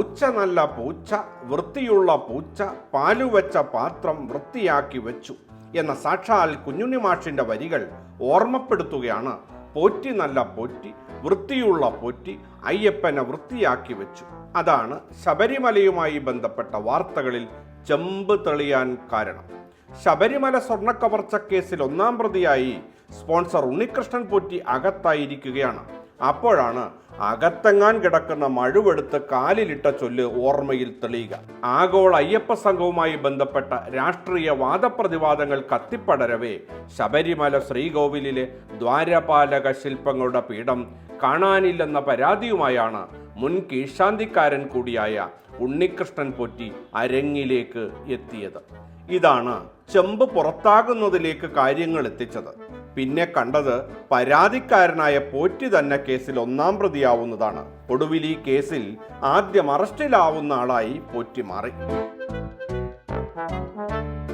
പൂച്ച നല്ല പൂച്ച വൃത്തിയുള്ള പൂച്ച പാലുവച്ച പാത്രം വൃത്തിയാക്കി വെച്ചു. എന്ന സാക്ഷാൽ കുഞ്ഞുണ്ണി മാഷിന്റെ വരികൾ ഓർമ്മപ്പെടുത്തുകയാണ്. പോറ്റി നല്ല പോറ്റി വൃത്തിയുള്ള പോറ്റി അയ്യപ്പനെ വൃത്തിയാക്കി വെച്ചു. അതാണ് ശബരിമലയുമായി ബന്ധപ്പെട്ട വാർത്തകളിൽ ചെമ്പ് തെളിയാൻ കാരണം. ശബരിമല സ്വർണക്കവർച്ച കേസിൽ ഒന്നാം പ്രതിയായി സ്പോൺസർ ഉണ്ണികൃഷ്ണൻ പോറ്റി അകത്തായിരിക്കുകയാണ്. അപ്പോഴാണ് അകത്തെങ്ങാൻ കിടക്കുന്ന മഴുവെടുത്ത് കാലിലിട്ട ചൊല്ല് ഓർമ്മയിൽ തെളിയുക. ആഗോള അയ്യപ്പ സംഘവുമായി ബന്ധപ്പെട്ട രാഷ്ട്രീയ വാദപ്രതിവാദങ്ങൾ കത്തിപ്പടരവേ. ശബരിമല ശ്രീകോവിലിലെ ദ്വാരപാലക ശില്പങ്ങളുടെ പീഠം കാണാനില്ലെന്ന പരാതിയുമായാണ് മുൻ കീഴ്ശാന്തിക്കാരൻ കൂടിയായ ഉണ്ണികൃഷ്ണൻ പൊറ്റി അരങ്ങിലേക്ക് എത്തിയത്. ഇതാണ് ചെമ്പ് പുറത്താകുന്നതിലേക്ക് കാര്യങ്ങൾ എത്തിച്ചത്. പിന്നെ കണ്ടത് പരാതിക്കാരനായ പോറ്റി തന്നെ കേസിൽ ഒന്നാം പ്രതിയാവുന്നതാണ്. ഒടുവിൽ ഈ കേസിൽ ആദ്യം അറസ്റ്റിലാവുന്ന ആളായി പോറ്റി മാറി.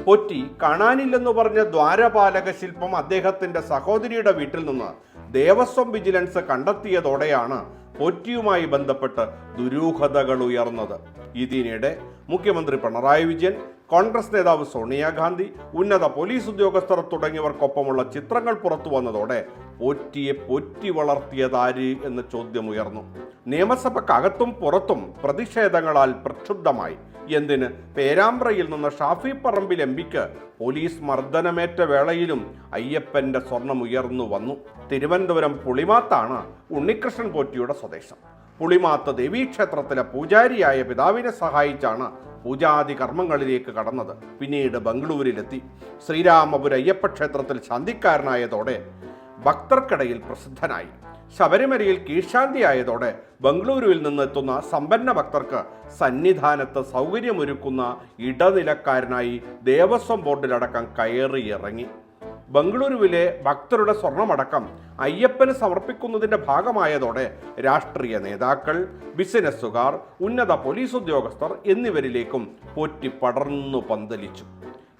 പൊറ്റി കാണാനില്ലെന്ന് പറഞ്ഞ ദ്വാരപാലക ശില്പം അദ്ദേഹത്തിന്റെ സഹോദരിയുടെ വീട്ടിൽ നിന്ന് ദേവസ്വം വിജിലൻസ് കണ്ടെത്തിയതോടെയാണ് പൊറ്റിയുമായി ബന്ധപ്പെട്ട് ദുരൂഹതകൾ ഉയർന്നത്. ഇതിനിടെ മുഖ്യമന്ത്രി പിണറായി വിജയൻ കോൺഗ്രസ് നേതാവ് സോണിയാഗാന്ധി ഉന്നത പോലീസ് ഉദ്യോഗസ്ഥർ തുടങ്ങിയവർക്കൊപ്പമുള്ള ചിത്രങ്ങൾ പുറത്തു വന്നതോടെ പോറ്റിയെ പൊറ്റി വളർത്തിയതാര് എന്ന ചോദ്യം ഉയർന്നു നിയമസഭക്കകത്തും പുറത്തും പ്രതിഷേധങ്ങളാൽ പ്രക്ഷുബ്ധമായി. എന്തിന്? പേരാമ്പ്രയിൽ നിന്ന് ഷാഫി പറമ്പിൽ എം പിക്ക് പോലീസ് മർദ്ദനമേറ്റ വേളയിലും അയ്യപ്പന്റെ സ്വർണം ഉയർന്നു വന്നു. തിരുവനന്തപുരം പുളിമാത്താണ് ഉണ്ണികൃഷ്ണൻ പോറ്റിയുടെ സ്വദേശം. പുളിമാത്ത് ദേവീക്ഷേത്രത്തിലെ പൂജാരിയായ പിതാവിനെ സഹായിച്ചാണ് പൂജാതി കർമ്മങ്ങളിലേക്ക് കടന്നത്. പിന്നീട് ബംഗളൂരിലെത്തി. ശ്രീരാമപുര അയ്യപ്പ ക്ഷേത്രത്തിൽ ശാന്തിക്കാരനായതോടെ ഭക്തർക്കിടയിൽ പ്രസിദ്ധനായി. ശബരിമലയിൽ കീഴ്ശാന്തിയായതോടെ ബംഗളൂരുവിൽ നിന്നെത്തുന്ന സമ്പന്ന ഭക്തർക്ക് സന്നിധാനത്ത് സൗകര്യമൊരുക്കുന്ന ഇടനിലക്കാരനായി ദേവസ്വം ബോർഡിലടക്കം കയറിയിറങ്ങി. ബംഗളൂരുവിലെ ഭക്തരുടെ സ്വർണമടക്കം അയ്യപ്പന് സമർപ്പിക്കുന്നതിന്റെ ഭാഗമായതോടെ രാഷ്ട്രീയ നേതാക്കൾ ബിസിനസ്സുകാർ ഉന്നത പോലീസ് ഉദ്യോഗസ്ഥർ എന്നിവരിലേക്കും പൊറ്റി പടർന്നു പന്തലിച്ചു.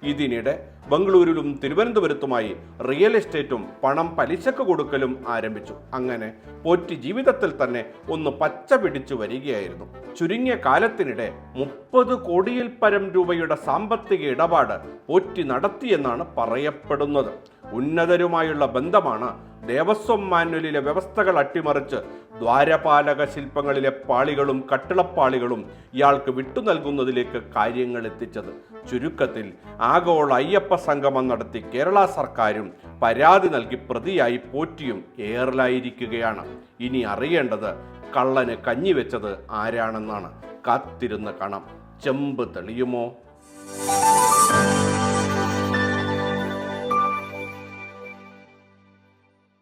ഇതിനിടെ ബംഗളൂരുവിലും തിരുവനന്തപുരത്തുമായി റിയൽ എസ്റ്റേറ്റും പണം പലിശക്ക് കൊടുക്കലും ആരംഭിച്ചു. അങ്ങനെ പോറ്റി ജീവിതത്തിൽ തന്നെ ഒന്ന് പച്ച പിടിച്ചു വരികയായിരുന്നു. ചുരുങ്ങിയ കാലത്തിനിടെ മുപ്പത് കോടിയിൽ പരം രൂപയുടെ സാമ്പത്തിക ഇടപാട് പോറ്റി നടത്തിയെന്നാണ് പറയപ്പെടുന്നത്. ഉന്നതരുമായുള്ള ബന്ധമാണ് ദേവസ്വം മാനുവലിലെ വ്യവസ്ഥകൾ അട്ടിമറിച്ച് ദ്വാരപാലക ശില്പങ്ങളിലെ പാളികളും കട്ടിളപ്പാളികളും ഇയാൾക്ക് വിട്ടു നൽകുന്നതിലേക്ക് കാര്യങ്ങൾ എത്തിച്ചത്. ചുരുക്കത്തിൽ ആഗോള അയ്യപ്പ സംഗമം നടത്തി കേരള സർക്കാരും പരാതി നൽകി പ്രതിയായി പോറ്റിയും ഏറലായിരിക്കുകയാണ്. ഇനി അറിയേണ്ടത് കള്ളന് കഞ്ഞിവെച്ചത് ആരാണെന്നാണ്. കാത്തിരുന്ന് കാണാം. ചെമ്പ് തെളിയുമോ?